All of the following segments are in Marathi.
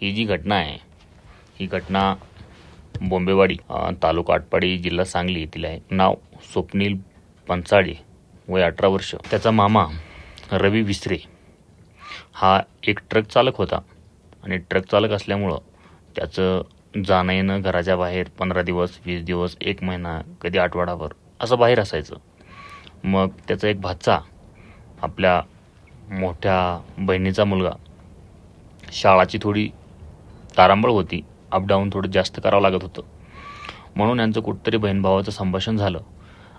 ही जी घटना आहे ही घटना बोंबेवाडी तालुका आटपाडी जिल्हा सांगली येथील आहे. नाव स्वप्नील पंचाळे वय अठरा वर्ष. त्याचा मामा रवी विसरे. हा एक ट्रक चालक होता आणि ट्रक चालक असल्यामुळं त्याचं जाणं येणं घराच्या बाहेर पंधरा दिवस वीस दिवस एक महिना कधी आठवडाभर असं बाहेर असायचं. मग त्याचा एक भाचा आपल्या मोठ्या बहिणीचा मुलगा शाळाची थोडी तारांबळ होती. अपडाऊन थोडं जास्त करावं लागत होतं. म्हणून यांचं कुठंतरी बहीण भावाचं संभाषण झालं.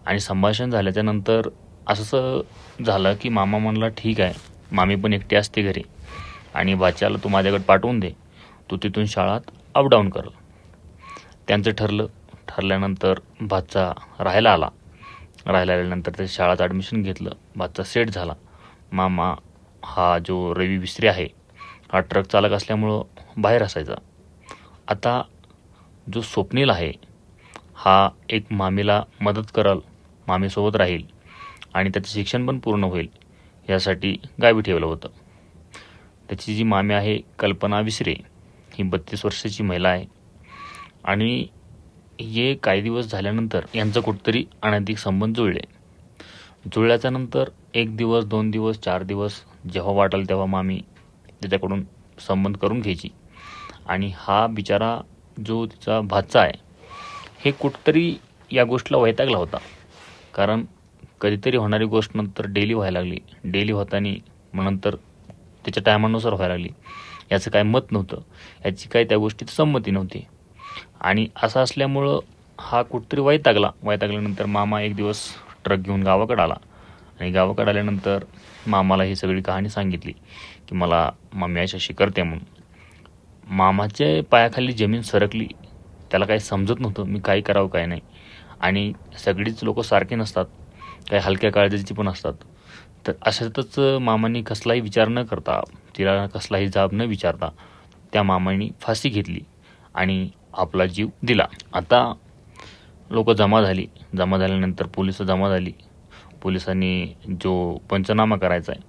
आणि संभाषण झाल्याच्यानंतर असं झालं की मामा म्हणला ठीक आहे. मामी पण एकटी असते घरी. आणि भाच्याला तू माझ्याकडे पाठवून दे. तू तिथून शाळात अपडाऊन कर. त्यांचं ठरलं. ठरल्यानंतर भाचा राहायला आला. राहायला आल्यानंतर त्याच्या शाळात ॲडमिशन घेतलं. भाचा सेट झाला. मामा हा जो रवी विसरे आहे हा ट्रक चालक असल्यामुळं बाहेर असायचा. आता जो स्वप्नील आहे हा एक मामीला मदत करल मामीसोबत राहील आणि त्याचं शिक्षण पण पूर्ण होईल यासाठी गावी ठेवलं होतं. त्याची जी मामी आहे कल्पना विसरे ही बत्तीस वर्षाची महिला आहे. आणि हे काही दिवस झाल्यानंतर यांचं कुठंतरी अनैतिक संबंध जुळले. जुळल्याच्या नंतर एक दिवस दोन दिवस चार दिवस जेव्हा वाटेल तेव्हा मामी त्याच्याकडून संबंध करून घ्यायची. आणि हा बिचारा जो तिचा भाचा आहे हे कुठंतरी या गोष्टीला वैतागला होता. कारण कधीतरी होणारी गोष्ट नंतर डेली व्हायला लागली. डेली होताना मग नंतर त्याच्या टायमानुसार व्हायला लागली. याचं काय मत नव्हतं. याची काय त्या गोष्टीत संमती नव्हती. आणि असं असल्यामुळं हा कुठतरी वैतागला. वैतागल्यानंतर मामा एक दिवस ट्रक घेऊन गावाकडे आला. आणि गावाकडे आल्यानंतर मामाला ही सगळी कहाणी सांगितली की मला मम्मी अशी शिकरते म्हणून. मामाच्या पायाखाली जमीन सरकली त्याला काही समजत नव्हतं मी काय करावं काय नाही. आणि सगळीच लोक सारखे नसतात काही हलक्या काळजाची पण असतात. तर अशातच मामांनी कसलाही विचार न करता तिला कसलाही जाब न विचारता त्या मामांनी फाशी घेतली आणि आपला जीव दिला. आता लोक जमा झाली. जमा झाल्यानंतर पोलीस जमा झाली. पोलिसांनी जो पंचनामा करायचा आहे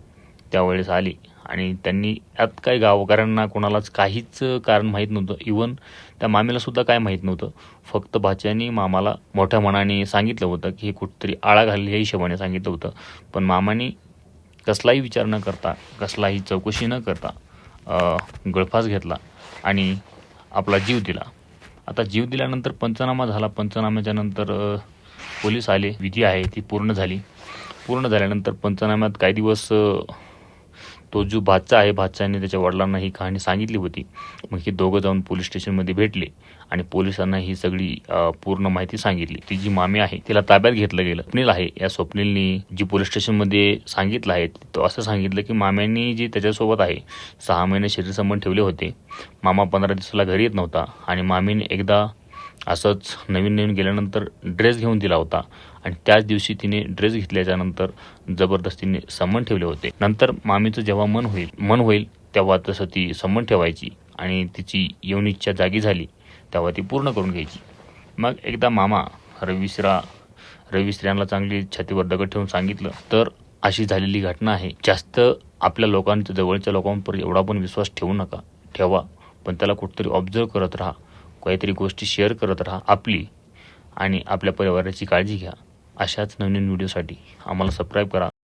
त्यावेळेस आली. आणि त्यांनी यात काही गावकऱ्यांना कोणालाच काहीच कारण माहीत नव्हतं. इवन त्या मामेलासुद्धा काय माहीत नव्हतं. फक्त भाच्यानी मामाला मोठ्या मनाने सांगितलं होतं की हे कुठंतरी आळा घालली या हिशोबाने सांगितलं होतं. पण मामाने कसलाही विचार न करता कसलाही चौकशी न करता गळफास घेतला आणि आपला जीव दिला. आता जीव दिल्यानंतर पंचनामा झाला. पंचनाम्याच्या नंतर पोलीस आले. विधी आहे ती पूर्ण झाली. पूर्ण झाल्यानंतर पंचनाम्यात काही दिवस तो जो भाचा आहे भाच्याने त्याच्या वडिलांना ही कहाणी सांगितली होती. मग हे दोघं जाऊन पोलीस स्टेशनमध्ये भेटले आणि पोलिसांना ही सगळी पूर्ण माहिती सांगितली. ती जी मामी आहे तिला ताब्यात घेतलं गेलं. स्वप्नील आहे. या स्वप्नीलनी जी पोलीस स्टेशनमध्ये सांगितलं आहे तो असं सांगितलं की माम्यांनी जी त्याच्यासोबत आहे सहा महिने शरीरसंबंध ठेवले होते. मामा पंधरा दिवसाला घरी येत नव्हता आणि मामीने एकदा असंच नवीन नवीन गेल्यानंतर ड्रेस घेऊन दिला होता. आणि त्याच दिवशी तिने ड्रेस घेतल्याच्या नंतर जबरदस्तीने समन ठेवले होते. नंतर मामीचं जेव्हा मन होईल मन होईल तेव्हा तसं ती समन ठेवायची आणि तिची येऊन इच्छा जागी झाली तेव्हा ती पूर्ण करून घ्यायची. मग एकदा मामा रविश्रा रविश्र्यांना चांगली छातीवर दगड ठेवून सांगितलं तर अशी झालेली घटना आहे. जास्त आपल्या लोकांच्या जवळच्या लोकांवर एवढा पण विश्वास ठेवू नका. ठेवा. पण त्याला कुठेतरी ऑब्झर्व करत राहा. काहीतरी गोष्टी शेअर करत राहा आपली आणि आपल्या परिवाराची काळजी घ्या. अशाच नवीन व्हिडिओसाठी आम्हाला सबस्क्राईब करा.